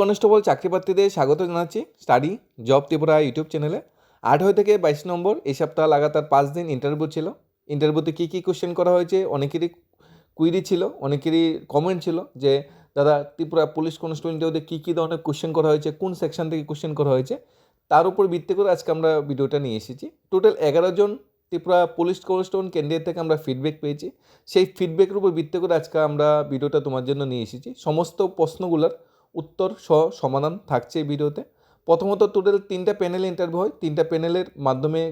Constable চাকরি প্রার্থীদের স্বাগত জানাচ্ছি স্টাডি জব ত্রিপুরা ইউটিউব চ্যানেলে। আঠারো থেকে বাইশ নম্বর এই সপ্তাহ লাগাতার পাঁচ দিন ইন্টারভিউ ছিল। ইন্টারভিউতে কী কী কোশ্চেন করা হয়েছে অনেকেরই কুইরি ছিল, অনেকেরই কমেন্ট ছিল যে, দাদা, ত্রিপুরা পুলিশ কনস্টেবল ইন্টারভিউতে কী কী ধরনের কোশ্চেন করা হয়েছে? কোন সেকশন থেকে কোশ্চেন করা হয়েছে? তার উপর ভিত্তি করে আজকে আমরা ভিডিওটা নিয়ে এসেছি। টোটাল এগারো জন ত্রিপুরা পুলিশ কনস্টেবল ক্যান্ডিডেট থেকে আমরা ফিডব্যাক পেয়েছি। সেই ফিডব্যাকের উপর ভিত্তি করে আজকে আমরা ভিডিওটা তোমার জন্য নিয়ে এসেছি। সমস্ত প্রশ্নগুলোর উত্তর সহ সমাধান থাকছে এই ভিডিওতে। প্রথমত টোটাল তিনটা প্যানেল ইন্টারভিউ হয়। তিনটা প্যানেলের মাধ্যমে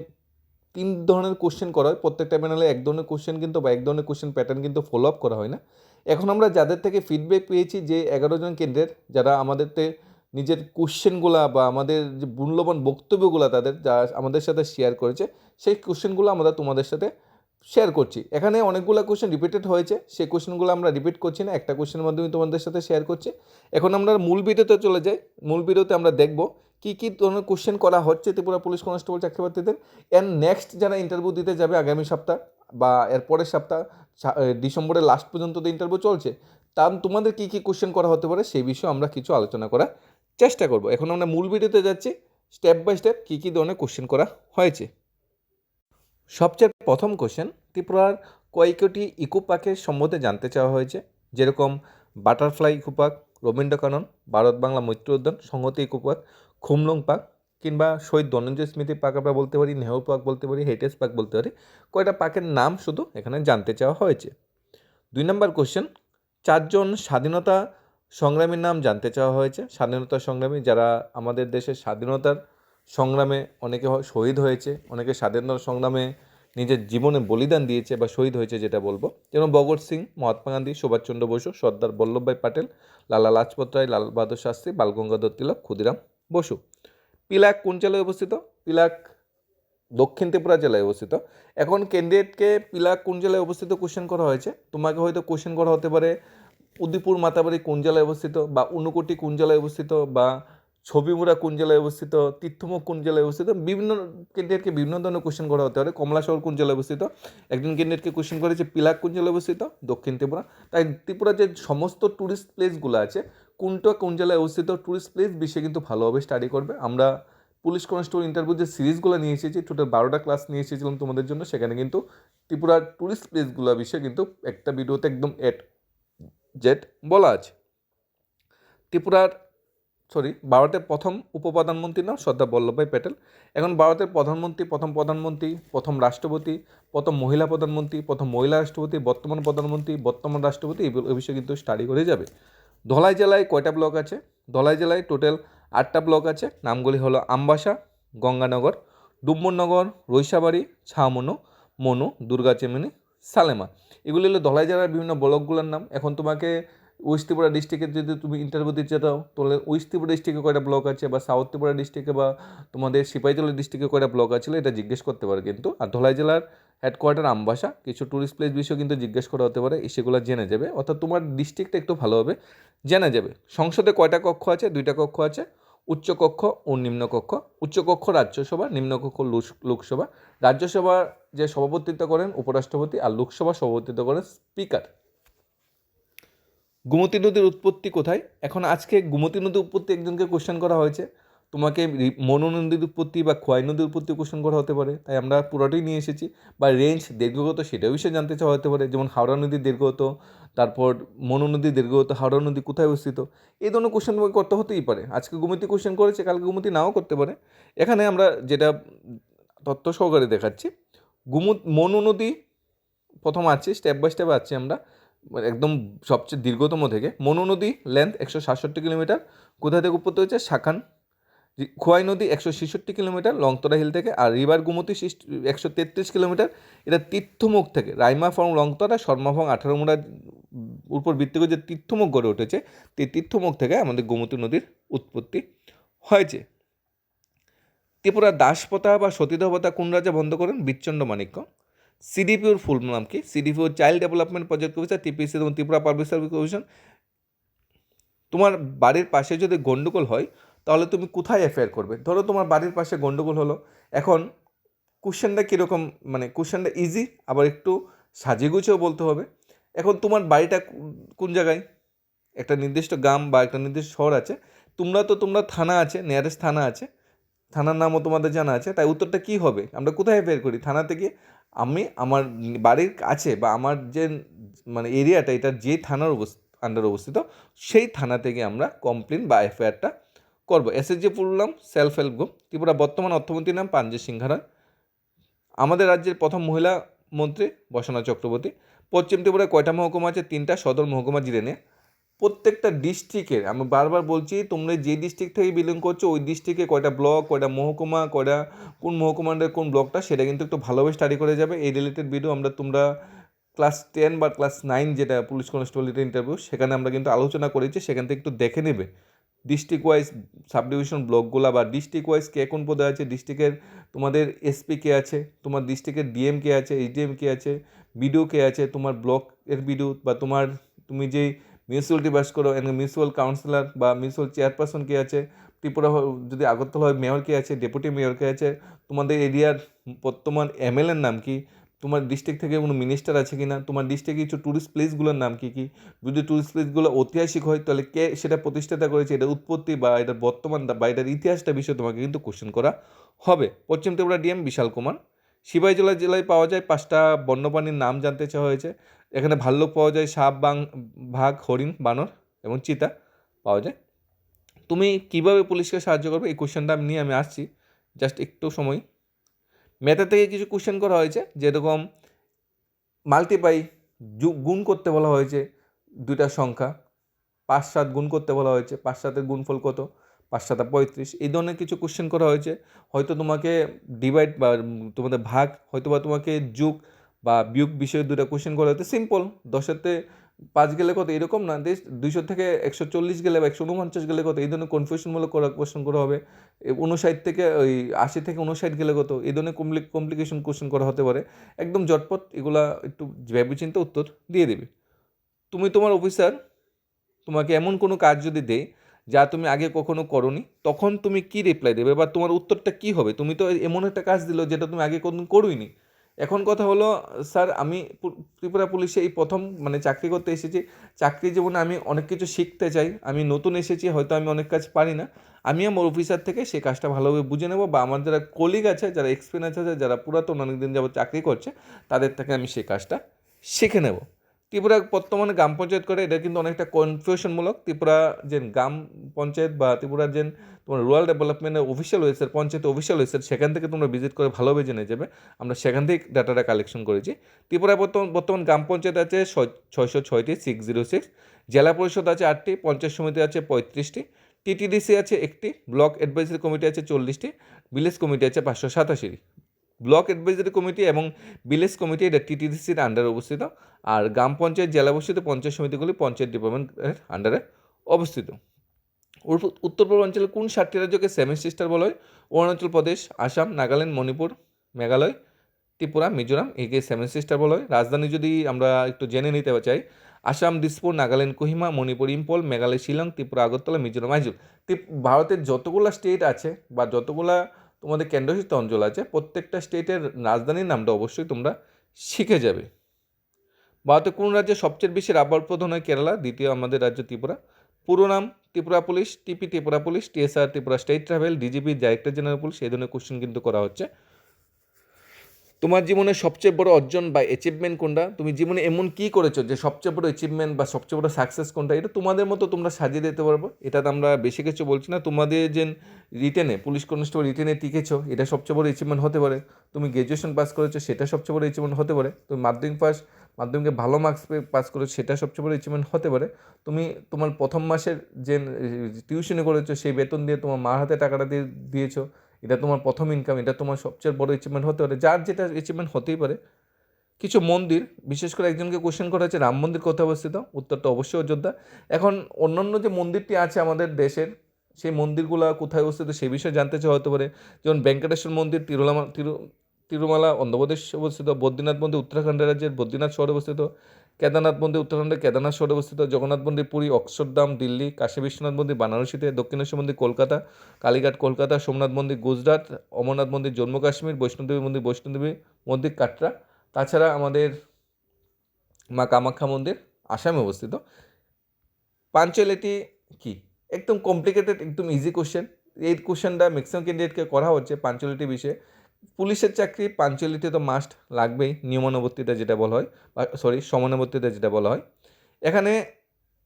তিন ধরনের কোশ্চেন করা হয়। প্রত্যেকটা প্যানেলে এক ধরনের কোশ্চেন কিন্তু বা এক ধরনের কোশ্চেন প্যাটার্ন কিন্তু ফলো আপ করা হয় না। এখন আমরা যাদের থেকে ফিডব্যাক পেয়েছি যে এগারো জন কেন্দ্রের যারা আমাদেরতে নিজের কোশ্চেনগুলা বা আমাদের যে মূল্যবান বক্তব্যগুলো তাদের, যা আমাদের সাথে শেয়ার করেছে, সেই কোশ্চেনগুলো আমরা তোমাদের সাথে শেয়ার করছি। এখানে অনেকগুলো কোশ্চেন রিপিটেড হয়েছে। সেই কোশ্চেনগুলো আমরা রিপিট করছি না, একটা কোশ্চেনের মাধ্যমে তোমাদের সাথে শেয়ার করছি। এখন আমরা মূল ভিডিওতে চলে যাই। মূল ভিডিওতে আমরা দেখব কী কী ধরনের কোশ্চেন করা হচ্ছে ত্রিপুরা পুলিশ কনস্টেবল চাকরি প্রার্থীদের এর নেক্সট যারা ইন্টারভিউ দিতে যাবে আগামী সপ্তাহ বা এর পরের সপ্তাহ ডিসেম্বরের লাস্ট পর্যন্ত তো ইন্টারভিউ চলছে, তার তোমাদের কী কী কোশ্চেন করা হতে পারে সেই বিষয়ে আমরা কিছু আলোচনা করার চেষ্টা করব। এখন আমরা মূল ভিডিওতে যাচ্ছি। স্টেপ বাই স্টেপ কী কী ধরনের কোশ্চেন করা হয়েছে? সবচেয়ে প্রথম কোশ্চেন ত্রিপুরার কয়েকটি ইকো পার্কের সম্বন্ধে জানতে চাওয়া হয়েছে? যেরকম butterfly eco park Rabindra Kanan Bharat Bangla Maitri Udyan, Sanhati eco park Khumlung park কিংবা শহীদ ধনঞ্জয় স্মৃতি পার্ক আমরা বলতে পারি, নেহরু পার্ক বলতে পারি হেরিটেজ পার্ক বলতে পারি, কয়টা পার্কের নাম শুধু এখানে জানতে চাওয়া হয়েছে? দুই নম্বর কোশ্চেন চারজন স্বাধীনতা সংগ্রামীর নাম জানতে চাওয়া হয়েছে। স্বাধীনতা সংগ্রামী যারা আমাদের দেশের স্বাধীনতার সংগ্রামে অনেকে শহীদ হয়েছে, অনেকে স্বাধীনতা সংগ্রামে নিজের জীবনে বলিদান দিয়েছে বা শহীদ হয়েছে যেটা বলব। যেমন ভগৎ সিং, মহাত্মা গান্ধী, সুভাষচন্দ্র বসু, সর্দার বল্লভভাই পাটেল, লালা লাজপত রায়, লাল বাহাদুর শাস্ত্রী বালগঙ্গাধর তিলক, ক্ষুদিরাম বসু। পিলাক কোন জেলায় অবস্থিত? পিলাক দক্ষিণ ত্রিপুরা জেলায় অবস্থিত। এখন ক্যান্ডিডেটকে পিলাক কোন জেলায় অবস্থিত কোশ্চেন করা হয়েছে? তোমাকে হয়তো কোশ্চেন করা হতে পারে উদিপুর মাতাবাড়ি কোন জেলায় অবস্থিত বা উনকোটি কোন জেলায় অবস্থিত বা ছবিমুড়া কোন জেলায় অবস্থিত, তীর্থমুখ কোন জেলায় অবস্থিত, বিভিন্ন ক্যান্ডিডেটকে বিভিন্ন ধরনের কোশ্চেন করা হতে পারে। কমলা শহর কোন জেলায় অবস্থিত? একজন ক্যান্ডিডেটকে কোশ্চেন করেছে পিলাক কোন জেলায় অবস্থিত? দক্ষিণ ত্রিপুরা। তাই ত্রিপুরার যে সমস্ত ট্যুরিস্ট প্লেসগুলো আছে, কোনটা কোন জেলায় অবস্থিত? ট্যুরিস্ট প্লেস বিষয়ে কিন্তু ভালোভাবে স্টাডি করবে। আমরা পুলিশ কনস্টেবল ইন্টারভিউ যে সিরিজগুলো নিয়ে এসেছি টোটাল বারোটা ক্লাস নিয়ে এসেছিলাম তোমাদের জন্য, সেখানে কিন্তু ত্রিপুরার ট্যুরিস্ট প্লেসগুলো বিষয়ে কিন্তু একটা ভিডিওতে একদম এট জেট বলা আছে। ত্রিপুরার সরি, ভারতের প্রথম উপপ্রধানমন্ত্রীর নাম সর্দার বল্লভভাই প্যাটেল। এখন ভারতের প্রধানমন্ত্রী, প্রথম প্রধানমন্ত্রী, প্রথম রাষ্ট্রপতি, প্রথম মহিলা প্রধানমন্ত্রী, প্রথম মহিলা রাষ্ট্রপতি, বর্তমান প্রধানমন্ত্রী, বর্তমান রাষ্ট্রপতি, এই বিষয়ে কিন্তু স্টাডি করে যাবে। ধলাই জেলায় কয়টা ব্লক আছে? ধলাই জেলায় টোটাল আটটা ব্লক আছে। নামগুলি হলো আমবাসা, গঙ্গানগর ডুম্বরনগর রৈসাবাড়ি ছামনু মনু, দুর্গাচেমিনি, সালেমা। এগুলি হলো ধলাই জেলার বিভিন্ন ব্লকগুলোর নাম। এখন তোমাকে ওয়েস্ট ত্রিপুরা ডিস্ট্রিক্টের যদি তুমি ইন্টারভিউ দিতে চাও, তাহলে ওয়েস্ট ডিস্ট্রিক্টে কয়টা ব্লক আছে বা সাউথ ত্রিপুরা ডিস্ট্রিক্টে বা তোমাদের সিপাহীজলা ডিস্ট্রিক্টে কয়টা ব্লক আছে, এটা জিজ্ঞেস করতে পারে। কিন্তু আর ধলাই জেলার হেডকোয়ার্টার আমবাসা কিছু ট্যুরিস্ট প্লেস বিষয়ে কিন্তু জিজ্ঞেস করা হতে পারে সেগুলো জেনে যাবে। অর্থাৎ তোমার ডিস্ট্রিক্টটা একটু ভালোভাবে জানা যাবে। সংসদে কয়টা কক্ষ আছে? দুইটা কক্ষ আছে উচ্চকক্ষ ও নিম্নকক্ষ উচ্চকক্ষ রাজ্যসভা নিম্নকক্ষ লোকসভা। রাজ্যসভার যে সভাপতিত্ব করেন উপরাষ্ট্রপতি আর লোকসভা সভাপতিত্ব করেন স্পিকার। গোমতী নদীর উৎপত্তি কোথায়? এখন আজকে গোমতী নদীর উৎপত্তি একজনকে কোশ্চেন করা হয়েছে। তোমাকে মনু নদীর উৎপত্তি বা খোয়াই নদীর উৎপত্তি কোশ্চেন করা হতে পারে। তাই আমরা পুরোটাই নিয়ে এসেছি। বা রেঞ্জ দীর্ঘগত সেটাও বিষয়ে জানতে চাওয়া হতে পারে। যেমন হাওড়া নদীর দীর্ঘগত, তারপর মনু নদীর দীর্ঘগত, হাওড়া নদী কোথায় অবস্থিত? এই ধরনের কোশ্চেন করতে হতেই পারে। আজকে গোমতী কোশ্চেন করেছে, কালকে গোমতী নাও করতে পারে। এখানে আমরা যেটা তথ্য সহকারে দেখাচ্ছি। গুমু মনু নদী প্রথম আছে স্টেপ বাই স্টেপ আছে আমরা। একদম সবচেয়ে দীর্ঘতম থেকে। মনু নদী লেন্থ একশো সাতষট্টি কিলোমিটার, কোথা থেকে উৎপত্তি হয়েছে? শাখান। খোয়াই নদী একশো ছেষট্টি কিলোমিটার, লংতরা হিল থেকে, আর রিভার গুমতি একশো তেত্রিশ কিলোমিটার। এটা তীর্থমুখ থেকে, রাইমা ফর্ম লংতরা, শর্মা ফং আঠারো মুড়ার উপর ভিত্তি করে যে তীর্থমুখ গড়ে উঠেছে সেই তীর্থমুখ থেকে আমাদের গোমতী নদীর উৎপত্তি হয়েছে। ত্রিপুরা দাসপতা বা সতীদাহপ্রথা কোন রাজা বন্ধ করেন? বিচ্ছন্দ মাণিক্য সিডিপিওর ফুল নাম কি? CDPO child development project officer TPC এবং ত্রিপুরা পাবলিক সার্ভিস কমিশন তোমার বাড়ির পাশে যদি গন্ডগোল হয়, তাহলে তুমি কোথায় এফআইআর করবে? ধরো তোমার বাড়ির পাশে গন্ডগোল হলো। এখন কোশ্চেনটা কীরকম? মানে কোশ্চেনটা ইজি আবার একটু সাজিয়ে গুছিয়েও বলতে হবে। এখন তোমার বাড়িটা কোন জায়গায়? একটা নির্দিষ্ট গ্রাম বা একটা নির্দিষ্ট শহর আছে। তোমরা তো, তোমরা থানা আছে নিয়ারেস্ট থানা আছে। থানার নামও তোমাদের জানা আছে। তাই উত্তরটা কী হবে? আমরা কোথায় বের করি? থানা থেকে আমি আমার বাড়ির কাছে বা আমার যে মানে এরিয়াটা, এটা যে থানার আন্ডার অবস্থিত, সেই থানা থেকে আমরা কমপ্লেন বা এফআইআরটা করব। এসএসজি নাম সেলফ হেল্প গ্রুপ ত্রিপুরা বর্তমান অর্থমন্ত্রীর নাম পাঞ্জে সিংহারায় আমাদের রাজ্যের প্রথম মহিলা মন্ত্রী, বসনা চক্রবর্তী। পশ্চিম ত্রিপুরায় কয়টা মহকুমা আছে? তিনটা, সদর মহকুমা জিরে নিয়ে প্রত্যেকটা ডিস্ট্রিক্টের আমি বারবার বলছি, তোমরা যে ডিস্ট্রিক্ট থেকে বিলং করছ, ওই ডিস্ট্রিক্টে কয়টা ব্লক কয়টা মহকুমা, কয়টা, কোন মহকুমার কোন ব্লকটা সেটা কিন্তু একটু ভালোভাবে স্টাডি করে যাবে। এই রিলেটেড ভিডিও আমরা তোমরা ক্লাস টেন বা ক্লাস নাইন যেটা পুলিশ কনস্টেবলের ইন্টারভিউ সেখানে আমরা কিন্তু আলোচনা করেছি, সেখান থেকে একটু দেখে নেবে। ডিস্ট্রিক্ট ওয়াইজ সাব ডিভিশন ব্লকগুলা বা ডিস্ট্রিক্ট ওয়াইজ কে কোন পদে আছে ডিস্ট্রিক্টের তোমাদের এসপি কে আছে, তোমার ডিস্ট্রিক্টের ডিএম কে আছে এইচডিএম কে আছে বিডিও কে আছে, তোমার ব্লকের বিডিও বা তোমার, তুমি যেই মিউনিসিপ্যালিটি বাস করো এখানে মিউনিসিপ্যাল কাউন্সিলর বা মিউনিসিপ্যাল চেয়ারপারসন কে আছে, ত্রিপুরা যদি আগরতলা হয় মেয়র কে আছে, ডেপুটি মেয়র কে আছে, তোমাদের এরিয়ার বর্তমান এমএলএর নাম কি, তোমার ডিস্ট্রিক্ট থেকে কোনো মিনিস্টার আছে কি না তোমার ডিস্ট্রিক্টে কিছু ট্যুরিস্ট প্লেসগুলোর নাম কি কি, যদি ট্যুরিস্ট প্লেসগুলো ঐতিহাসিক হয় তাহলে কে সেটা প্রতিষ্ঠাতা করেছে, এটার উৎপত্তি বা এটার বর্তমান বা এটার ইতিহাসটা বিষয়ে তোমাকে কিন্তু কোশ্চেন করা হবে। পশ্চিম ত্রিপুরা ডিএম বিশাল কুমার, সিপাহী জেলা জেলায় পাওয়া যায় পাঁচটা বন্যপ্রাণীর নাম জানতে চাওয়া হয়েছে এখানে ভাল্লুক পাওয়া যায় সাপ বাং, ভাগ, হরিণ, বানর এবং চিতা পাওয়া যায়। তুমি কীভাবে পুলিশকে সাহায্য করবে? এই কোশ্চেনটা নিয়ে আমি আসছি। জাস্ট একটু সময়। ম্যাথের থেকে কিছু কোশ্চেন করা হয়েছে, যেরকম মাল্টিপাই গুণ করতে বলা হয়েছে দুইটা সংখ্যা। পাঁচ সাত গুণ করতে বলা হয়েছে, পাঁচ সাতের গুণফল কত? পাঁচ সাতা পঁয়ত্রিশ। এই ধরনের কিছু কোশ্চেন করা হয়েছে। হয়তো তোমাকে ডিভাইড বা তোমাদের ভাগ হয়তো বা তোমাকে যোগ বা বিয়োগ বিষয়ে দুটো কোশ্চেন করা হয়েছে সিম্পল দশেতে পাঁচ গেলে কত? এরকম না, দেশ দুইশো থেকে একশো চল্লিশ গেলে বা একশো উনপঞ্চাশ গেলে কত? এই ধরনের কনফিউশনমূলক করা কোশ্চেন করা হবে। উনষাট থেকে ওই আশি থেকে উনষাট গেলে কত? এই ধরনের কমপ্লি কমপ্লিকেশন কোশ্চেন করা হতে পারে। একদম জটপট এগুলা একটু ভেবেচিন্তে উত্তর দিয়ে দেবে। তুমি তোমার অফিসার তোমাকে এমন কোনো কাজ যদি দেয় যা তুমি আগে কখনো করনি, তখন তুমি কি রিপ্লাই দেবে বা তোমার উত্তরটা কি হবে? তুমি তো এমন একটা কাজ দিলো যেটা তুমি আগে কোনোদিন করোইনি। এখন কথা হলো, স্যার, আমি ত্রিপুরা পুলিশে এই প্রথম মানে চাকরি করতে এসেছি। চাকরি জীবনে আমি অনেক কিছু শিখতে চাই। আমি নতুন এসেছি, হয়তো আমি অনেক কাজ পারি না। আমি আমার অফিসার থেকে সেই কাজটা ভালোভাবে বুঝে নেব বা আমার যারা কলিগ আছে, যারা এক্সপিরিয়েন্স আছে, যারা পুরাতন অনেক দিন যাবত চাকরি করছে, তাদের থেকে আমি সেই কাজটা শিখে নেব। ত্রিপুরা বর্তমানে গ্রাম পঞ্চায়েত করে, এটা কিন্তু অনেকটা কনফিউশনমূলক ত্রিপুরা যে গ্রাম পঞ্চায়েত বা ত্রিপুরার যে তোমার রুরাল ডেভেলপমেন্টের official website panchayat official website সেখান থেকে তোমরা ভিজিট করে ভালোভাবে জেনে যাবে। আমরা সেখান থেকে ডাটাটা কালেকশন করেছি। ত্রিপুরা বর্তমান বর্তমান গ্রাম পঞ্চায়েত আছে ছয়- ছয়শো ছয়টি সিক্স জিরো সিক্স জেলা পরিষদ আছে আটটি, পঞ্চায়েত সমিতি আছে পঁয়ত্রিশটি। টিটিডিসি আছে একটি ব্লক অ্যাডভাইজারি কমিটি আছে চল্লিশটি। ভিলেজ কমিটি আছে পাঁচশো সাতাশিটি। ব্লক অ্যাডভাইজারি কমিটি এবং ভিলেজ কমিটি, এটা টিটিডিসির আন্ডারে অবস্থিত। আর গ্রাম পঞ্চায়েত জেলা বসিত পঞ্চায়েত সমিতিগুলি পঞ্চায়েত ডিপার্টমেন্টের আন্ডারে অবস্থিত। উত্তর পূর্বাঞ্চলে কোন সাতটি রাজ্যকে সেভেন সিস্টার বলা হয়? অরুণাচল প্রদেশ, আসাম, নাগাল্যান্ড, মণিপুর, মেঘালয়, ত্রিপুরা, মিজোরাম, একে সেভেন সিস্টার বলা হয়। রাজধানী যদি আমরা একটু জেনে নিতে চাই, আসাম, দিসপুর, নাগাল্যান্ড, কোহিমা, মণিপুর ইম্পল মেঘালয়, শিলং, ত্রিপুরা, আগরতলা, মিজোরাম, আইজল। ভারতের যতগুলা স্টেট আছে বা যতগুলা তোমাদের কেন্দ্রশাসিত অঞ্চল আছে, প্রত্যেকটা স্টেটের রাজধানীর নামটা অবশ্যই তোমরা শিখে যাবে। ভারতের কোন রাজ্যে সবচেয়ে বেশি রাবার প্রধান হয় কেরালা, দ্বিতীয় আমাদের রাজ্য ত্রিপুরা। পুরো নাম Tripura police, TP Tripura police TSR Tripura state travel DGP director general police, এই ধরনের কোশ্চেন কিন্তু করা হচ্ছে। তোমার জীবনের সবচেয়ে বড় অর্জন বা অ্যাচিভমেন্ট কোনটা? তুমি জীবনে এমন কি করেছ যে সবচেয়ে বড় অ্যাচিভমেন্ট বা সবচেয়ে বড় সাকসেস কোনটা? এটা তোমাদের মতো তোমরা সাজিয়ে দিতে পারব। এটা আমরা বেশি কিছু বলছি না। তোমাদের যে রিটেনে পুলিশ কনস্টেবল রিটেনে টিকেছো, এটা সবচেয়ে বড় অ্যাচিভমেন্ট হতে পারে। তুমি গ্র্যাজুয়েশন পাস করেছ, সেটা সবচেয়ে বড় অ্যাচিভমেন্ট হতে পারে। তুমি মাধ্যমিক পাস মাধ্যমিকে ভালো মার্কস পাস করেছ, সেটা সবচেয়ে বড় অ্যাচিভমেন্ট হতে পারে। তুমি তোমার প্রথম মাসের যে টিউশনে করেছ, সেই বেতন দিয়ে তোমার মার হাতে টাকাটা দিয়ে দিয়েছ। এটা তোমার প্রথম ইনকাম এটা তোমার সবচেয়ে বড় অ্যাচিভমেন্ট হতে পারে। যার যেটা অ্যাচিভমেন্ট হতেই পারে, কিছু মন্দির, বিশেষ করে একজনকে কোশ্চেন করা হচ্ছে রাম মন্দির কোথায় অবস্থিত? উত্তরটা অবশ্যই অযোধ্যা। এখন অন্যান্য যে মন্দিরটি আছে আমাদের দেশের, সেই মন্দিরগুলো কোথায় অবস্থিত সেই বিষয়ে জানতে চাওয়া হতে পারে। যেমন ভেঙ্কটেশ্বর মন্দির, তিরুলামা, তিরু, তিরুমালা, অন্ধ্রপ্রদেশ অবস্থিত, বদ্রীনাথ মন্দির, উত্তরাখণ্ড রাজ্যের বদ্রীনাথ শহরে অবস্থিত কেদারনাথ মন্দির উত্তরাখণ্ডের কেদারনাথ শহরে অবস্থিত জগন্নাথ মন্দির, পুরী অক্ষরধাম দিল্লি, কাশী বিশ্বনাথ মন্দির বানারসিতে দক্ষিণেশ্বর মন্দির, কলকাতা, কালীঘাট, কলকাতা, সোমনাথ মন্দির, গুজরাট, অমরনাথ মন্দির, জম্মু কাশ্মীর বৈষ্ণোদেবী মন্দির বৈষ্ণোদেবী মন্দির, কাটরা। তাছাড়া আমাদের মা কামাখ্যা মন্দির, আসামে অবস্থিত। পাঞ্চুয়ালিটি কি? একদম কমপ্লিকেটেড একদম ইজি কোশ্চেন এই কোশ্চেনটা ম্যাক্সিমাম ক্যান্ডিডেটকে করা হচ্ছে পাঞ্চুয়ালিটি বিষয়ে। পুলিশের চাকরি পাঞ্চুয়ালিটি তো মাস্ট লাগবেই, নিয়মানুবর্তিতা যেটা বলা হয়, বা সরি সমানুবর্তিতা যেটা বলা হয়। এখানে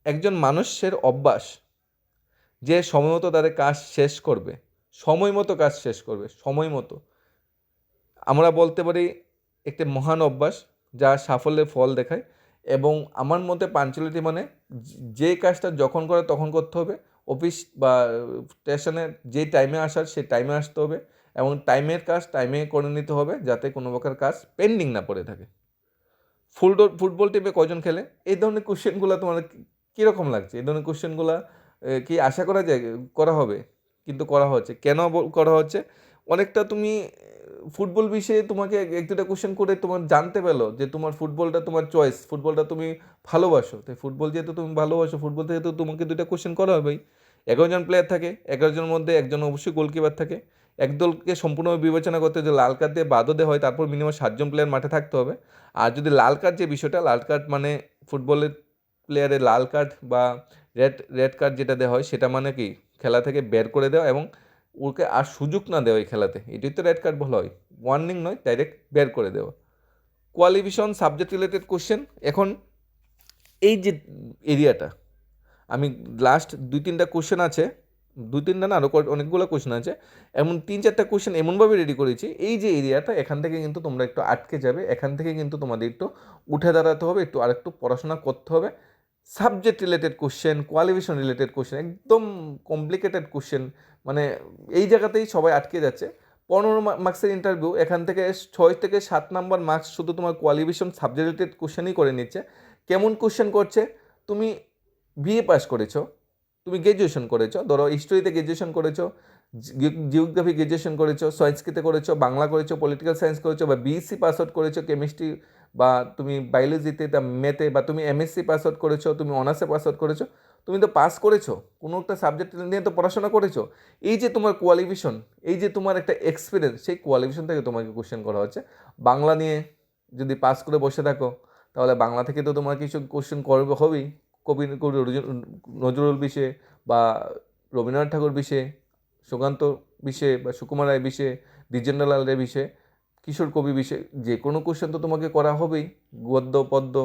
একজন মানুষের অভ্যাস, যে সময় মতো তাদের কাজ শেষ করবে সময় মতো কাজ শেষ করবে সময় মতো আমরা বলতে পারি একটি মহান অভ্যাস, যা সাফল্যের ফল দেখায়, এবং আমার মতে পাঞ্চুয়ালিটি মানে যে কাজটা যখন করে তখন করতে হবে, অফিস বা স্টেশনে যে টাইমে আসার, সেই টাইমে আসতে হবে এবং টাইমের কাজ টাইমে করে নিতে হবে যাতে কোনো প্রকার কাজ পেন্ডিং না পড়ে থাকে। ফুটবল ফুটবল টিমে কজন খেলে? এই ধরনের কোশ্চেনগুলো তোমার কীরকম লাগছে? এই ধরনের কোশ্চেনগুলো কি আশা করা যায়? করা হবে, কিন্তু করা হচ্ছে। কেন করা হচ্ছে? অনেকটা তুমি ফুটবল বিষয়ে তোমাকে এক- দুটা কোশ্চেন করে তোমার জানতে পেল যে তোমার ফুটবলটা তোমার চয়েস ফুটবলটা তুমি ভালোবাসো। তাই ফুটবল যেহেতু তুমি ভালোবাসো ফুটবল থেকে তো তোমাকে দুটা কোশ্চেন করা হবেই। এগারো জন প্লেয়ার থাকে, এগারো জনের মধ্যে একজন অবশ্যই গোলকিপার থাকে। এক দলকে সম্পূর্ণ বিবেচনা করতে যে লাল কার্ড দিয়ে বাদও দেওয়া হয়, তারপর মিনিমাম সাতজন প্লেয়ার মাঠে থাকতে হবে। আর যদি লাল কার্ড যে বিষয়টা, লাল কার্ড মানে ফুটবলের প্লেয়ারের লাল কার্ড বা রেড রেড কার্ড যেটা দেওয়া হয়, সেটা মানে কি? খেলা থেকে বের করে দেওয়া এবং ওকে আর সুযোগ না দেওয়া এই খেলাতে। এটাই তো রেড কার্ড বলা হয়। ওয়ার্নিং নয় ডাইরেক্ট বের করে দেওয়া। কোয়ালিফিকেশন সাবজেক্ট রিলেটেড কোশ্চেন এখন এই যে এরিয়াটা আমি লাস্ট দুই তিনটা কোশ্চেন আছে। দুই তিনটা না আরও অনেকগুলো কোশ্চেন আছে। এমন তিন, চারটা কোশ্চেন এমনভাবে রেডি করেছি, এই যে এরিয়াটা এখান থেকে কিন্তু তোমরা একটু আটকে যাবে। এখান থেকে কিন্তু তোমাদের একটু উঠে দাঁড়াতে হবে, একটু আরেকটু পড়াশোনা করতে হবে। Subject related question qualification related question একদম কমপ্লিকেটেড কোশ্চেন মানে এই জায়গাতেই সবাই আটকে যাচ্ছে। পনেরো মার্কসের ইন্টারভিউ এখান থেকে ছয় থেকে সাত নাম্বার মার্কস শুধু তোমার কোয়ালিফিকেশন সাবজেক্ট রিলেটেড কোশ্চেনই করে নিচ্ছে। কেমন কোশ্চেন করছে? তুমি বিএ পাস করেছ। তুমি গ্র্যাজুয়েশন করেছ, ধরো হিস্ট্রিতে গ্র্যাজুয়েশন করেছ জিওগ্রাফি গ্র্যাজুয়েশন করেছ, সংস্কৃতে করেছ, বাংলা করেছ পলিটিক্যাল সায়েন্স করেছ, বা বিএসসি পাস আউট করেছ কেমিস্ট্রি বা তুমি বায়োলজিতে তা মেতে বা তুমি এমএসসি পাস আউট করেছ, তুমি অনার্সে পাস আউট করেছ, তুমি তো পাস করেছ, কোনো একটা সাবজেক্ট নিয়ে তো পড়াশোনা করেছ। এই যে তোমার কোয়ালিফিকেশন এই যে তোমার একটা এক্সপিরিয়েন্স সেই কোয়ালিফিকেশন থেকে তোমাকে কোশ্চেন করা হচ্ছে। বাংলা নিয়ে যদি পাস করে বসে থাকো, তাহলে বাংলা থেকে তো তোমার কিছু কোশ্চেন করবে হবেই। কবি কবি নজরুল বিষয়ে বা রবীন্দ্রনাথ ঠাকুর বিষয়ে সুকান্ত বিষয়ে বা সুকুমার রায় বিষয়ে দ্বিজেন্দ্রলাল রায় বিষয়ে কিশোর কবি বিষয়ে যে কোনো কোশ্চেন তো তোমাকে করা হবেই। গদ্য, পদ্য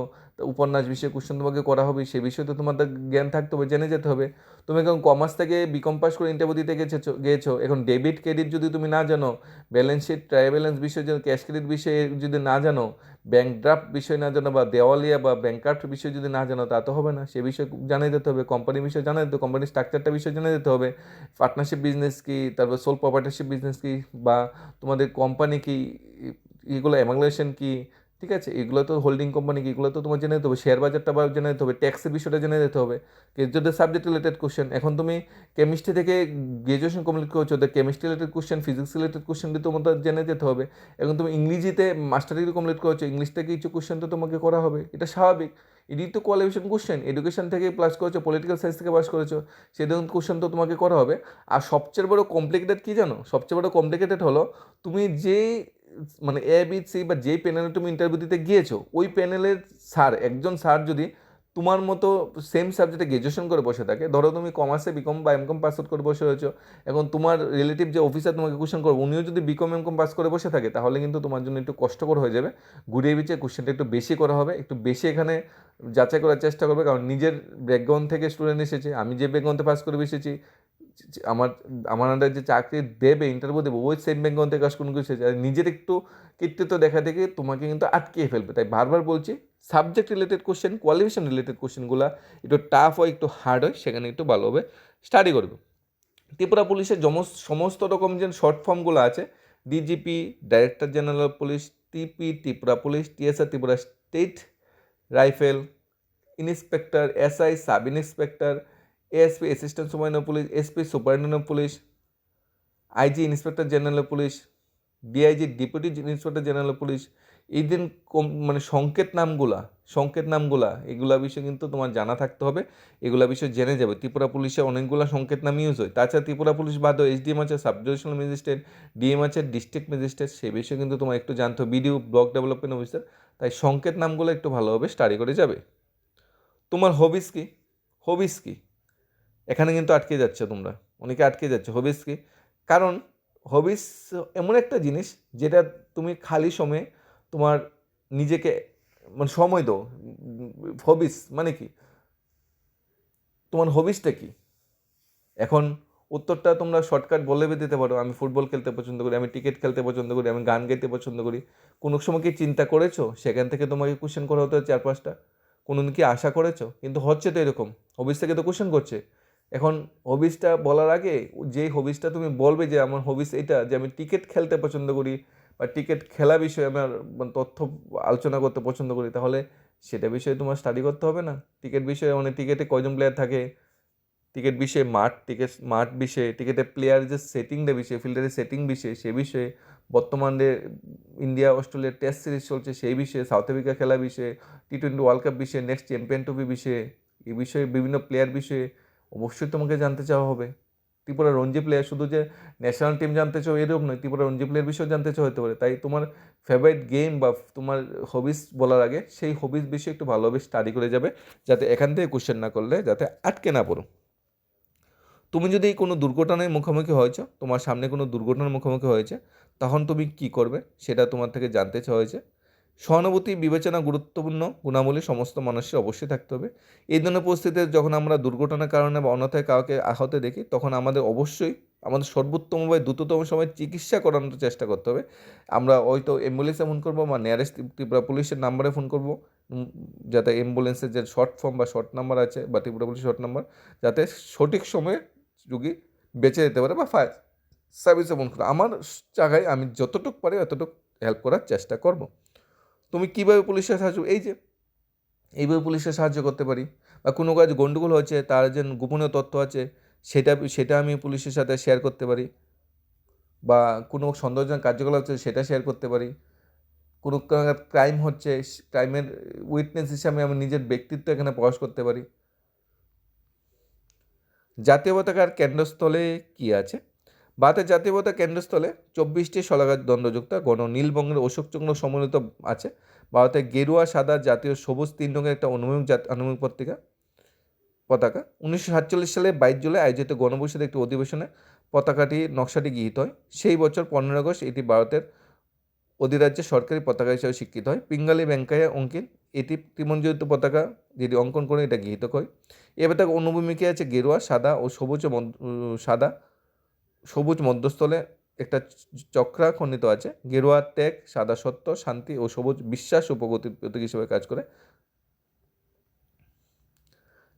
উপন্যাস বিষয়ে কোশ্চেন তোমাকে করা হবে, সে বিষয়ে তো তোমাদের জ্ঞান থাকতে হবে, জেনে যেতে হবে। তুমি এখন কমার্স থেকে বিকম পাস করে ইন্টারভিউ দিতে গেছো গিয়েছো, এখন ডেবিট ক্রেডিট যদি তুমি না জানো ব্যালেন্স শিট ট্রাই ব্যালেন্স বিষয়ে যদি ক্যাশ ক্রেডিট বিষয়ে যদি না জানো ব্যাংক ড্রাফট বিষয় না জানো বা দেওয়ালিয়া বা ব্যাংক কার্ড বিষয় যদি না জানো, তা তো হবে না। সে বিষয়ে জানিয়ে দিতে হবে কোম্পানি বিষয়ে জানিয়ে দিতে কোম্পানির স্ট্রাকচারটা বিষয়ে জানিয়ে দিতে হবে পার্টনারশিপ বিজনেস কি, তারপর সোল প্রপার্টারশিপ বিজনেস কি বা তোমাদের কোম্পানি কি, এগুলো অ্যামাগুলেশন কি ঠিক আছে? এগুলো তো হোল্ডিং কোম্পানি এগুলো তো তোমার জেনে দিতে হবে। শেয়ার বাজারটা বা জেনে দিতে হবে। ট্যাক্সের বিষয়টা জেনে দিতে হবে। যদি সাবজেক্ট রিলেটেড কোশ্চেন এখন তুমি কেমিস্ট্রি থেকে গ্রাজুয়েশন কমপ্লিট করছ, তো chemistry related question physics related question তো তোমাদের জেনে যেতে হবে। এখন তুমি ইংরেজিতে মাস্টার ডিগ্রি কমপ্লিট করছ ইংলিশ থেকে কিছু কোশ্চেন তো তোমাকে করা হবে। এটা স্বাভাবিক। এটি তো কোয়ালিফিকেশন কোশ্চেন এডুকেশন থেকে প্লাস করেছ পলিটিক্যাল সায়েন্স থেকে পাস করেছ সেই ধরুন কোশ্চেন তো তোমাকে করা হবে। আর সবচেয়ে বড় কমপ্লিকেটেড কী জানো? সবচেয়ে বড় কমপ্লিকেটেড হলো, তুমি যে মানে এ বি সি বা যেই প্যানেলে তুমি ইন্টারভিউ দিতে গিয়েছো, ওই প্যানেলের স্যার একজন স্যার যদি তোমার মতো সেম সাবজেক্টে গ্র্যাজুয়েশন করে বসে থাকে, ধরো তুমি কমার্সে বিকম বা এমকম পাস আউট করে বসে রয়েছো, এখন তোমার রিলেটিভ যে অফিসার তোমাকে কোশ্চেন করবে, উনিও যদি বিকম এমকম পাস করে বসে থাকে, তাহলে কিন্তু তোমার জন্য একটু কষ্টকর হয়ে যাবে। ঘুরিয়ে বিচে কোশ্চেনটা একটু বেশি করা হবে, একটু বেশি এখানে যাচাই করার চেষ্টা করবে, কারণ নিজের ব্যাকগ্রাউন্ড থেকে স্টুডেন্ট এসেছে, আমি যে ব্যাকগ্রাউন্ডে পাস করে এসেছি আমার আমার আন্ডার যে চাকরি দেবে ইন্টারভিউ দেবে, ওই সেম ব্যাকগ্রাউন্ড থেকে কোনো কিছু নিজের একটু কৃতিত্ব দেখা দেখে তোমাকে কিন্তু আটকিয়ে ফেলবে। তাই বারবার বলছি subject related question qualification related কোশ্চেনগুলো একটু টাফ হয়, একটু হার্ড হয়, সেখানে একটু ভালোভাবে স্টাডি করবে। ত্রিপুরা পুলিশের সমস্ত রকম যে শর্ট ফর্মগুলো আছে DGP director general of police TP Tripura police TSR Tripura state rifle inspector SI sub inspector ASP assistant superintendent police SP superintendent police IG inspector general police DIG deputy inspector general police এই দিন মানে সংকেত নামগুলা সংকেত নামগুলা, এগুলা বিষয়ে কিন্তু তোমার জানা থাকতে হবে, এগুলা বিষয়ে জেনে যাবে। ত্রিপুরা পুলিশে অনেকগুলো সংকেত নাম ইউজ হয়। তাছাড়া ত্রিপুরা পুলিশ বাদও এসডিএম আছে সাব ডিভিশনাল ম্যাজিস্ট্রেট ডিএম আছে ডিস্ট্রিক্ট ম্যাজিস্ট্রেট সে বিষয়ে কিন্তু তোমার একটু জানতে হবে। বিডিও ব্লক ডেভেলপমেন্ট অফিসার তাই সংকেত নামগুলো একটু ভালোভাবে স্টাডি করে যাবে। তোমার হবিস কি? হবিস কি? এখানে কিন্তু আটকে যাচ্ছে তোমরা। অনেকে আটকে যাচ্ছে হবিস কি কারণ হবিস এমন একটা জিনিস যেটা তুমি খালি সময়ে তোমার নিজেকে মানে সময় দাও। হবিস মানে কি? তোমার হবিসটা কি? এখন উত্তরটা তোমরা শর্টকাট বলে দিতে পারো। আমি ফুটবল খেলতে পছন্দ করি, আমি ক্রিকেট খেলতে পছন্দ করি, আমি গান গাইতে পছন্দ করি। কোনো সময় কি চিন্তা করেছ? সেখান থেকে তোমাকে কোশ্চেন করা হতো চার পাঁচটা কোনো দিন কি আশা করেছ? কিন্তু হচ্ছে তো এরকম। হবিস থেকে তো কোশ্চেন করছে। এখন হবিসটা বলার আগে যেই হবিসটা তুমি বলবে যে আমার হবিস এটা, যে আমি টিকিট খেলতে পছন্দ করি বা টিকিট খেলা বিষয়ে আমার মানে তথ্য আলোচনা করতে পছন্দ করি, তাহলে সেটা বিষয়ে তোমার স্টাডি করতে হবে না। টিকিট বিষয়ে মানে টিকিটে কয়জন প্লেয়ার থাকে টিকিট বিষয়ে মাঠ টিকিট মাঠ বিষয়ে টিকিটের প্লেয়ার যে সেটিংটা বিষয়ে ফিল্ডারের সেটিং বিষয়ে, সে বিষয়ে, বর্তমানে ইন্ডিয়া অস্ট্রেলিয়ার টেস্ট সিরিজ চলছে সেই বিষয়ে সাউথ আফ্রিকা খেলা বিষয়ে টি টোয়েন্টি ওয়ার্ল্ড কাপ বিষয়ে নেক্সট চ্যাম্পিয়ন ট্রফি বিষয়ে, এই বিষয়ে বিভিন্ন প্লেয়ার বিষয়ে অবশ্যই তোমাকে জানতে চাওয়া হবে। ত্রিপুরা রঞ্জি প্লেয়ার শুধু যে ন্যাশনাল টিম জানতে চাও এরকম নয়, ত্রিপুরা রঞ্জি প্লেয়ার বিষয়েও জানতে চাও হতে পারে। তাই তোমার ফেভারিট গেম বা তোমার হবিস বলার আগে সেই হবিস বিষয়ে একটু ভালোভাবে স্টাডি করে যাবে, যাতে এখান থেকে কোশ্চেন না করলে যাতে আটকে না পড়ো। তুমি যদি কোনো দুর্ঘটনায় মুখোমুখি হয়েছো, তোমার সামনে কোনো দুর্ঘটনার মুখোমুখি হয়েছে, তখন তুমি কি করবে সেটা তোমার থেকে জানতে চাওয়া হয়েছে। সহানুভূতি, বিবেচনা, গুরুত্বপূর্ণ গুণাবলী সমস্ত মানুষের অবশ্যই থাকতে হবে। এই ধরনের পরিস্থিতিতে যখন আমরা দুর্ঘটনার কারণে বা অন্যথায় কাউকে আহত দেখি, তখন আমাদের অবশ্যই আমাদের সর্বোত্তম বা দ্রুততম সময় চিকিৎসা করানোর চেষ্টা করতে হবে। আমরা হয়তো অ্যাম্বুলেন্সে ফোন করব বা নিয়ারেস্ট ত্রিপুরা পুলিশের নাম্বারে ফোন করব যাতে অ্যাম্বুলেন্সের যে শর্ট ফর্ম বা শর্ট নাম্বার আছে বা ত্রিপুরা পুলিশের শর্ট নাম্বার যাতে সঠিক সময়ে রুগী বেঁচে যেতে পারে বা ফায়ার সার্ভিসে ফোন করে আমার জায়গায় আমি যতটুকু পারি অতটুকু হেল্প করার চেষ্টা করব। তুমি কীভাবে পুলিশের সাহায্য, এই যে, এইভাবে পুলিশের সাহায্য করতে পারি? বা কোনো কাজ গণ্ডগোল হয়েছে, তার যে গোপনীয় তথ্য আছে, সেটা সেটা আমি পুলিশের সাথে শেয়ার করতে পারি? বা কোনো সন্দেহজনক কার্যকলাপ হচ্ছে, সেটা শেয়ার করতে পারি? কোনো ক্রাইম হচ্ছে ক্রাইমের উইটনেস হিসাবে আমি নিজের ব্যক্তিত্ব এখানে প্রকাশ করতে পারি? জাতীয় পতাকার কেন্দ্রস্থলে কি আছে? ভারতের জাতীয় পতাকা কেন্দ্রস্থলে চব্বিশটি শলাঘাত দণ্ডযুক্ত, গণ নীলবঙ্গের অশোক চক্র সম্মিলিত আছে। ভারতের গেরুয়া, সাদা জাতীয় সবুজ, তিন রঙের একটা অনুভূমিক জাত, অনুভূমিক পত্রিকা, পতাকা। উনিশশো সাতচল্লিশ সালে বাইশ জুলাই আয়োজিত গণপরিষদের একটি অধিবেশনে পতাকাটি নকশাটি গৃহীত হয়। সেই বছর পনেরো আগস্ট এটি ভারতের অধিরাজ্যের সরকারি পতাকা হিসেবে স্বীকৃত হয়। পিঙ্গালি ভেঙ্কাইয়া অঙ্কিন, এটি ত্রিমঞ্জিত পতাকা যেটি অঙ্কন করে এটা গৃহীত হয়। এ পতাকা অনুভূমিকে আছে গেরুয়া, সাদা ও সবুজ সাদা সবুজ মধ্যস্থলে একটা চক্রা খণ্ডিত আছে। গেরুয়া, ত্যাগ, সাদা সত্য, শান্তি ও সবুজ বিশ্বাস ও প্রগতির প্রতীক হিসেবে কাজ করে।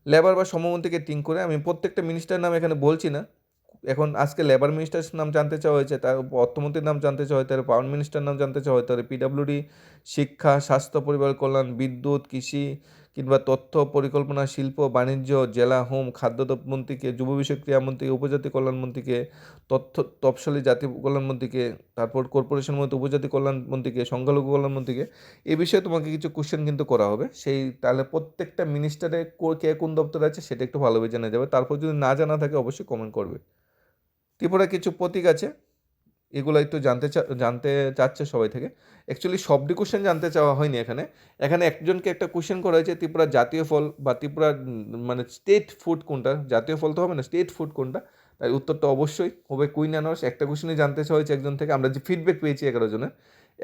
লেবার বা সমমন্ত্রীকে টিং করে। আমি প্রত্যেকটা মিনিস্টারের নাম এখানে বলছি না। এখন আজকে লেবার মিনিস্টার নাম জানতে চাওয়া হয়েছে, তার অর্থমন্ত্রীর নাম জানতে চাওয়া হতে পারে পাওয়ার মিনিস্টার নাম জানতে চাওয়া হতে পিডাব্লিউডি শিক্ষা, স্বাস্থ্য, পরিবার, কল্যাণ, বিদ্যুৎ, কৃষি কিংবা তথ্য, পরিকল্পনা, শিল্প, বাণিজ্য, জেলা, হোম, খাদ্য মন্ত্রীকে যুব বিষয়ক ক্রীড়ামন্ত্রীকে, উপজাতি কল্যাণমন্ত্রীকে, তথ্য তফসলি জাতি কল্যাণমন্ত্রীকে, তারপর কর্পোরেশন মন্ত্রী, উপজাতি কল্যাণমন্ত্রীকে, সংখ্যালঘু কল্যাণ কল্যাণমন্ত্রীকে এই বিষয়ে তোমাকে কিছু কোশ্চেন কিন্তু করা হবে। সেই তাহলে প্রত্যেকটা মিনিস্টারে কে কোন দপ্তরে আছে সেটা একটু ভালোভাবে জানা যাবে। তারপর যদি না জানা থাকে, অবশ্যই কমেন্ট করবে। ত্রিপুরা কিছু প্রতীক আছে। এগুলো একটু জানতে চা, জানতে চাচ্ছে সবাই থেকে। অ্যাকচুয়ালি সবটি কোশ্চেন জানতে চাওয়া হয়নি এখানে। এখানে একজনকে একটা কোশ্চেন করা হয়েছে, ত্রিপুরা জাতীয় ফল বা ত্রিপুরা মানে স্টেট ফুড কোনটা? জাতীয় ফল তো হবে না স্টেট ফুড কোনটা? তাই উত্তরটা অবশ্যই হবে। কুইন আনারস একটা কোশ্চেনে জানতে চাওয়া হয়েছে একজন থেকে। আমরা যে ফিডব্যাক পেয়েছি এগারো জনের।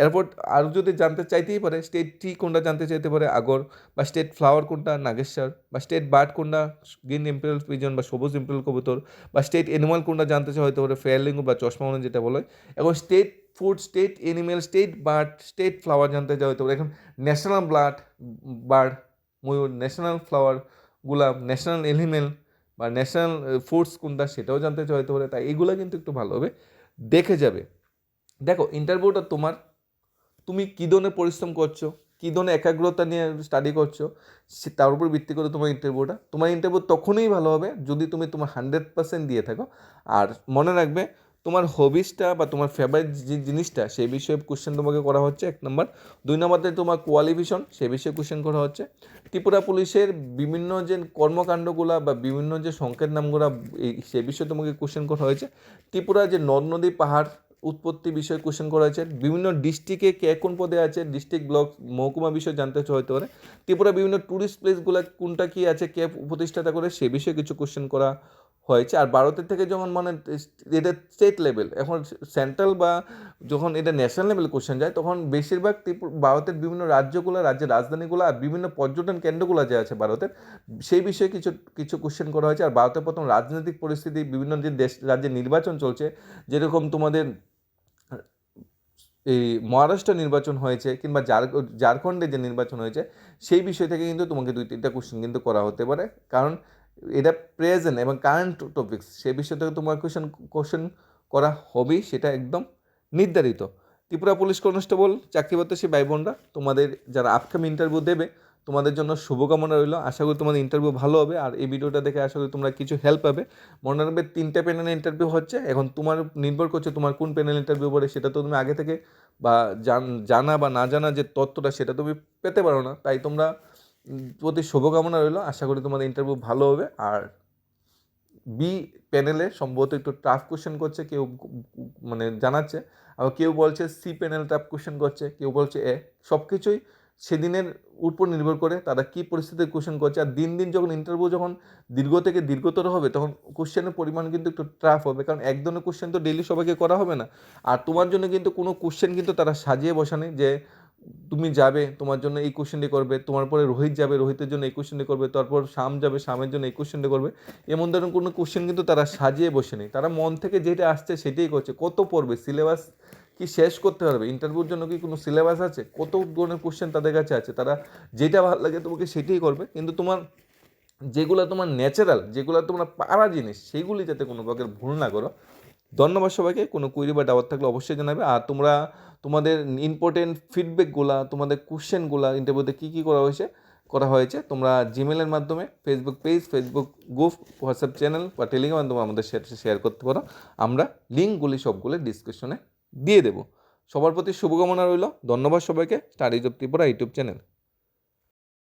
এরপর আরও যদি জানতে চাইতেই পারে স্টেট টি কোনটা জানতে চাইতে পারে? আগর বা স্টেট ফ্লাওয়ার কোনটা? নাগেশ্বর বা স্টেট বার্ড কোনটা? গ্রিন ইম্পেরিয়াল পিজন বা সবুজ ইম্পেরিয়াল কবুতর বা স্টেট অ্যানিমাল কোনটা জানতে চাওয়া হতে পারে ফেয়ারলিঙ্গু বা চশমা যেটা বলে। এবং state food state animal state bird state flower জানতে চাওয়া হতে পারে এখন ন্যাশনাল ব্লাড বার্ড ময়ূর ন্যাশনাল ফ্লাওয়ার ফ্লাওয়ারগুলা ন্যাশনাল এনিমেল বা ন্যাশনাল ফুডস কোনটা সেটাও জানতে হতে পারে। তাই এগুলো কিন্তু একটু ভালোভাবে দেখে যাবে। দেখো ইন্টারভিউটা তোমার তুমি কী ধরনের পরিশ্রম করছ? কী ধরনের একাগ্রতা নিয়ে স্টাডি করছ? সে তার উপর ভিত্তি করে তোমার ইন্টারভিউটা তোমার ইন্টারভিউ তখনই ভালো হবে যদি তুমি তোমার হান্ড্রেড পার্সেন্ট দিয়ে থাকো। আর মনে রাখবে, তোমার হবিসটা বা তোমার ফেভারিট যে জিনিসটা, সেই বিষয়ে কোশ্চেন তোমাকে করা হচ্ছে এক নম্বর দুই নম্বরতে তোমার কোয়ালিফিকেশন সে বিষয়ে কোশ্চেন করা হচ্ছে। ত্রিপুরা পুলিশের বিভিন্ন যে কর্মকাণ্ডগুলা বা বিভিন্ন যে সংকেত নামগুলা, এই সে বিষয়ে তোমাকে কোশ্চেন করা হয়েছে। ত্রিপুরা যে নদ নদী পাহাড় উৎপত্তি বিষয়ে কোশ্চেন করা হয়েছে বিভিন্ন ডিস্ট্রিক্টে কে কোন পদে আছে? ডিস্ট্রিক্ট ব্লক মহকুমা বিষয়ে জানতে হতে পারে। ত্রিপুরা বিভিন্ন ট্যুরিস্ট প্লেসগুলো কোনটা কি আছে? কে প্রতিষ্ঠাতা করে? সে বিষয়ে কিছু কোশ্চেন করা হয়েছে। আর ভারতের থেকে যখন মানে এটা স্টেট লেভেল এখন সেন্ট্রাল বা যখন এটা ন্যাশনাল লেভেল কোশ্চেন যায়, তখন বেশিরভাগ ত্রিপুরা, ভারতের বিভিন্ন রাজ্যগুলো, রাজ্যের রাজধানীগুলো আর বিভিন্ন পর্যটন কেন্দ্রগুলো যে আছে ভারতের, সেই বিষয়ে কিছু কিছু কোশ্চেন করা হয়েছে। আর ভারতের প্রথম রাজনৈতিক পরিস্থিতি, বিভিন্ন যে দেশ রাজ্যে নির্বাচন চলছে, যেরকম তোমাদের এই মহারাষ্ট্র নির্বাচন হয়েছে কিংবা ঝাড়খণ্ডে যে নির্বাচন হয়েছে, সেই বিষয় থেকে কিন্তু তোমাকে দুই, তিনটা কোশ্চেন কিন্তু করা হতে পারে। কারণ এটা প্রেজেন্ট এবং কারেন্ট টপিক্স সেই বিষয় থেকে তোমার কোশ্চেন কোশ্চেন করা হবেই, সেটা একদম নির্ধারিত। ত্রিপুরা পুলিশ কনস্টেবল চাকরি প্রত্যাশী ভাই বোনরা, তোমাদের যারা আপকামিং ইন্টারভিউ দেবে তোমাদের জন্য শুভকামনা রইল। আশা করি তোমাদের ইন্টারভিউ ভালো হবে। আর এই ভিডিওটা দেখে আশা করি তোমরা কিছু হেল্প পাবে। মনে রাখবে তিনটে প্যানেল ইন্টারভিউ হচ্ছে। এখন তোমার নির্ভর করছে তোমার কোন প্যানেল ইন্টারভিউ পড়ে সেটা তো তুমি আগে থেকে বা জানা বা না জানা যে তথ্যটা, সেটা তুমি পেতে পারো না। তাই তোমরা প্রতি শুভকামনা রইল। আশা করি তোমাদের ইন্টারভিউ ভালো হবে। আর বি প্যানেলে সম্ভবত একটু টাফ কোশ্চেন করছে। কেউ মানে জানাচ্ছে। আবার কেউ বলছে সি প্যানেল টাফ কোশ্চেন করছে। কেউ বলছে এ সব কিছুই সেদিনের উপর নির্ভর করে তারা কী পরিস্থিতিতে কোশ্চেন করছে। আর দিন দিন যখন ইন্টারভিউ যখন দীর্ঘ থেকে দীর্ঘতর হবে, তখন কোশ্চেনের পরিমাণ কিন্তু একটু ট্রাফ হবে। কারণ এক ধরনের কোশ্চেন তো ডেলি সবাইকে করা হবে না। আর তোমার জন্য কিন্তু কোনো কোশ্চেন কিন্তু তারা সাজিয়ে বসানে যে, তুমি যাবে, তোমার জন্য এই কোশ্চেনটি করবে, তোমার পরে রোহিত যাবে, রোহিতের জন্য এই কোশ্চেনটি করবে, তারপর শাম যাবে, শামের জন্য এই কোশ্চেনটি করবে। এমন ধরনের কোনো কোশ্চেন কিন্তু তারা সাজিয়ে বসে নেই তারা মন থেকে যেটা আসছে সেটাই করছে। কত পড়বে? সিলেবাস কি শেষ করতে পারবে? ইন্টারভিউর জন্য কি কোনো সিলেবাস আছে? কত ধরনের কোশ্চেন তাদের কাছে আছে? তারা যেটা ভালো লাগে তোমাকে সেটাই করবে। কিন্তু তোমার যেগুলো তোমার ন্যাচারাল যেগুলো তোমার পারা জিনিস, সেইগুলি যাতে কোনো প্রকার ভুল না করো। ধন্যবাদ সবাইকে। কোনো কুইরি বা ডাউট থাকলে অবশ্যই জানাবে। আর তোমরা তোমাদের ইম্পর্টেন্ট ফিডব্যাকগুলা তোমাদের কোশ্চেনগুলা ইন্টারভিউতে কী কী করা হয়েছে করা হয়েছে, তোমরা জিমেলের মাধ্যমে Facebook page Facebook group WhatsApp channel বা টেলিগ্রামের মাধ্যমে আমাদের শেয়ার করতে পারো। আমরা লিঙ্কগুলি সবগুলো ডিসক্রিপশনে দিয়ে দেবো। সবার প্রতি শুভকামনা রইল। ধন্যবাদ সবাইকে। Studies of Tripura YouTube channel.